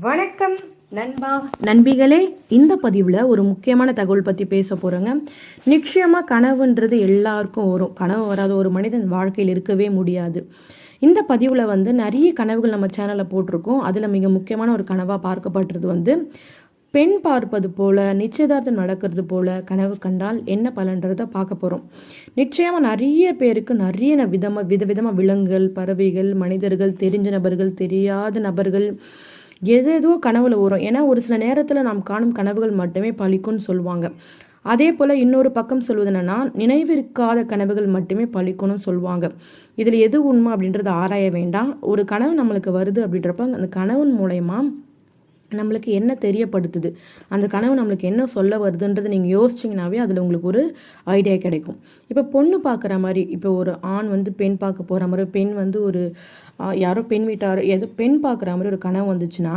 வணக்கம் நண்பா. நண்பிகளே இந்த பதிவில் ஒரு முக்கியமான தகவல் பற்றி பேச போகிறோங்க நிச்சயமாக கனவுன்றது எல்லாருக்கும் வரும். கனவு வராத ஒரு மனிதன் வாழ்க்கையில் இருக்கவே முடியாது. இந்த பதிவில் வந்து நிறைய கனவுகள் நம்ம சேனலில் போட்டிருக்கோம். அதில் மிக முக்கியமான ஒரு கனவாக பார்க்கப்பட்டது வந்து பெண் பார்ப்பது போல நிச்சயதார்த்தம் நடக்கிறது போல கனவு கண்டால் என்ன பலன்றதை பார்க்க போகிறோம் நிச்சயமாக நிறைய பேருக்கு நிறைய விதமாக விதவிதமாக விலங்குகள் பறவைகள் மனிதர்கள் தெரிஞ்ச நபர்கள் தெரியாத நபர்கள் எதேதோ கனவுல வரும் ஏன்னா ஒரு சில நேரத்தில் நாம் காணும் கனவுகள் மட்டுமே பழிக்கும்னு சொல்லுவாங்க. அதே போல் இன்னொரு பக்கம் சொல்வது என்னன்னா நினைவிருக்காத கனவுகள் மட்டுமே பழிக்கணும்னு சொல்லுவாங்க. இதில் எது உண்மை அப்படின்றத ஆராய வேண்டாம். ஒரு கனவு நம்மளுக்கு வருது அப்படின்றப்ப அந்த கனவின் மூலயமா நம்மளுக்கு என்ன தெரியப்படுத்துது? அந்த கனவு நம்மளுக்கு என்ன சொல்ல வருதுன்றது நீங்கள் யோசிச்சிங்கனாவே அதில் உங்களுக்கு ஒரு ஐடியா கிடைக்கும். இப்போ பொண்ணு பார்க்குற மாதிரி இப்போ ஒரு ஆண் வந்து பெண் பார்க்க போகிற மாதிரி பெண் வந்து ஒரு யாரோ பெண் வீட்டார் எது பெண் பார்க்குற மாதிரி ஒரு கனவு வந்துச்சுன்னா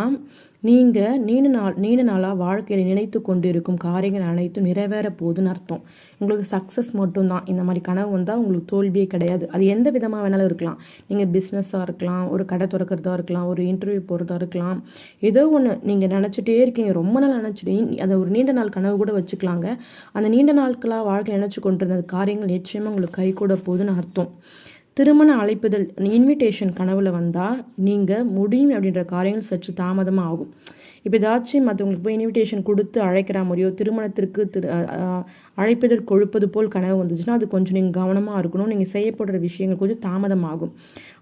நீங்கள் நீண்ட நாள் நீண்ட நாளாக வாழ்க்கையில் நினைத்து கொண்டு இருக்கும் காரியங்கள் அனைத்தும் நிறைவேற போகுதுன்னு அர்த்தம். உங்களுக்கு சக்ஸஸ் மட்டும்தான். இந்த மாதிரி கனவு வந்தால் உங்களுக்கு தோல்வியே கிடையாது. அது எந்த விதமாக வேணாலும் இருக்கலாம். நீங்கள் பிஸ்னஸாக இருக்கலாம் ஒரு கடை திறக்கிறதா இருக்கலாம் ஒரு இன்டர்வியூ போகிறதா இருக்கலாம். ஏதோ ஒன்று நீங்கள் நினச்சிட்டே இருக்கீங்க. ரொம்ப நாள் நினச்சிட்டு அதை ஒரு நீண்ட நாள் கனவு கூட வச்சுக்கலாங்க. அந்த நீண்ட நாட்களாக வாழ்க்கையில் நினச்சி கொண்டிருந்த காரியங்கள் நிச்சயமாக உங்களுக்கு கை கூட போகுதுன்னு அர்த்தம். திருமண அழைப்புதல் இன்விடேஷன் கனவுல வந்தால் நீங்கள் முடியும் அப்படின்ற காரியங்கள் சற்று தாமதமாக ஆகும். இப்போ ஏதாச்சும் மற்றவங்களுக்கு போய் இன்விடேஷன் கொடுத்து அழைக்கிற மாதிரியோ திருமணத்திற்கு திரு அழைப்பதற்கு கொழுப்பது போல் கனவு வந்துச்சுன்னா அது கொஞ்சம் நீங்கள் கவனமாக இருக்கணும். நீங்கள் செய்யப்படுற விஷயங்கள் கொஞ்சம் தாமதமாகும்.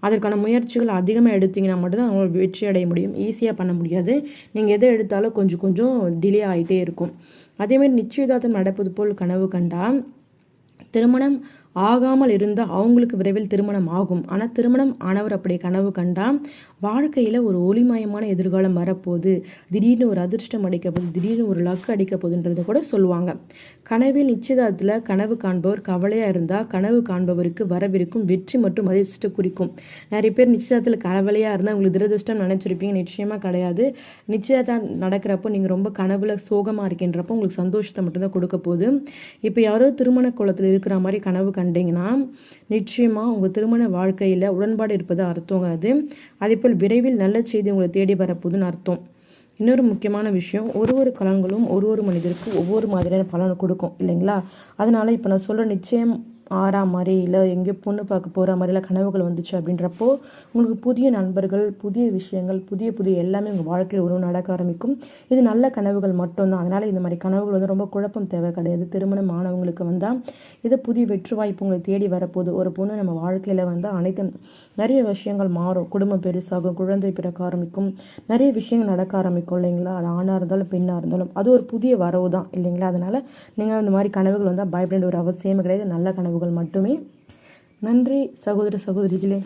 அதற்கான முயற்சிகள் அதிகமாக எடுத்தீங்கன்னா மட்டும்தான் அவங்களால வெற்றி அடைய முடியும். ஈஸியாக பண்ண முடியாது. நீங்கள் எதை எடுத்தாலும் கொஞ்சம் கொஞ்சம் டிலே ஆகிட்டே இருக்கும். அதேமாதிரி நிச்சயதார்த்தம் நடப்பது போல் கனவு கண்டால் திருமணம் ஆகாமல் இருந்தால் அவங்களுக்கு விரைவில் திருமணம் ஆகும். ஆனால் திருமணம் ஆனவர் அப்படி கனவு கண்டா வாழ்க்கையில் ஒரு ஒளிமயமான எதிர்காலம் வரப்போகுது. திடீர்னு ஒரு அதிர்ஷ்டம் அடிக்க போகுது திடீர்னு ஒரு லக்கு அடிக்க போகுதுன்றது கூட சொல்லுவாங்க. கனவில் நிச்சயதார்த்தத்தில் கனவு காண்பவர் கவலையாக இருந்தால் கனவு காண்பவருக்கு வரவிருக்கும் வெற்றி மற்றும் அதிர்ஷ்ட குறிக்கும். நிறைய பேர் நிச்சயதார்த்தத்தில் கவலையாக இருந்தால் உங்களுக்கு துரதிர்ஷ்டம் நினச்சிருப்பீங்க. நிச்சயமாக கிடையாது. நிச்சயதார்த்தம் நடக்கிறப்போ நீங்கள் ரொம்ப கனவுல சோகமாக இருக்கின்றப்போ உங்களுக்கு சந்தோஷத்தை மட்டும்தான் கொடுக்க போகுது. இப்போ யாரோ திருமண குளத்தில் இருக்கிற மாதிரி கனவு கண்டீங்கன்னா நிச்சயமாக உங்கள் திருமண வாழ்க்கையில் உடன்பாடு இருப்பது அர்த்தங்க அது அதேபோல் விரைவில் நல்ல செய்தி உங்களை தேடி வரப்போகுதுன்னு அர்த்தம். இன்னொரு முக்கியமான விஷயம் ஒரு ஒரு கலன்களும் ஒரு ஒரு மனிதருக்கு ஒவ்வொரு மாதிரியான பலனை கொடுக்கும் இல்லைங்களா? அதனால இப்போ நான் சொல்கிற நிச்சயம் ஆறா மாதிரி இல்லை எங்கேயோ பொண்ணு பார்க்க போகிற மாதிரிலாம் கனவுகள் வந்துச்சு அப்படின்றப்போ உங்களுக்கு புதிய நண்பர்கள் புதிய விஷயங்கள் புதிய புதிய எல்லாமே உங்கள் வாழ்க்கையில் உணவு நடக்க ஆரம்பிக்கும். இது நல்ல கனவுகள் மட்டும்தான். அதனால் இந்த மாதிரி கனவுகள் வந்து ரொம்ப குழப்பம் தேவை கிடையாது. திருமணம் ஆனவங்களுக்கு வந்தால் இது புதிய வெற்றி வாய்ப்பு உங்களை தேடி வரப்போகுது. ஒரு பொண்ணு நம்ம வாழ்க்கையில் வந்து அனைத்து நிறைய விஷயங்கள் மாறும். குடும்பம் பெருசாகும் குழந்தை பிறக்க ஆரம்பிக்கும். நிறைய விஷயங்கள் நடக்க ஆரம்பிக்கும் இல்லைங்களா? அது ஆணாக இருந்தாலும் பெண்ணாக இருந்தாலும். அது ஒரு புதிய வரவு தான் இல்லைங்களா? அதனால் நீங்கள் அந்த மாதிரி கனவுகள் வந்தால் பயப்பட ஒரு அவசியமே கிடையாது. நல்ல கனவுகள் மட்டுமே. நன்றி சகோதர சகோதரிகளே.